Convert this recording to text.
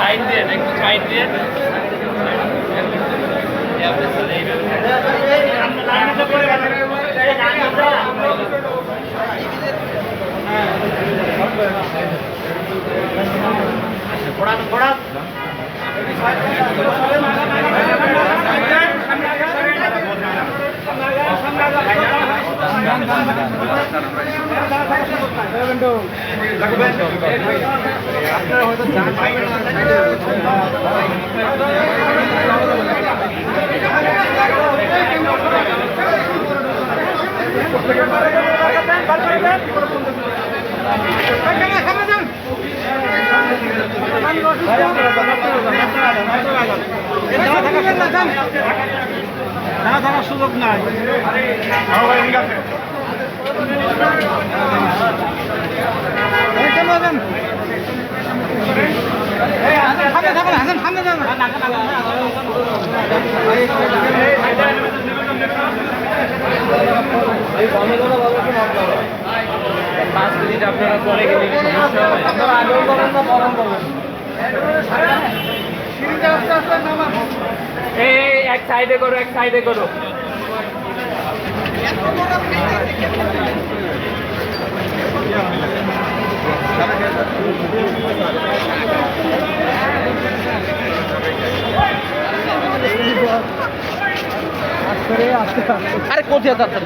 side দিয়ে একটু side দিয়ে থাকার সুযোগ নাই পাঁচ মিনিট আপনারা এই, এক সাইডে করো এক সাইডে করো আরে কোথায় যাচ্ছেন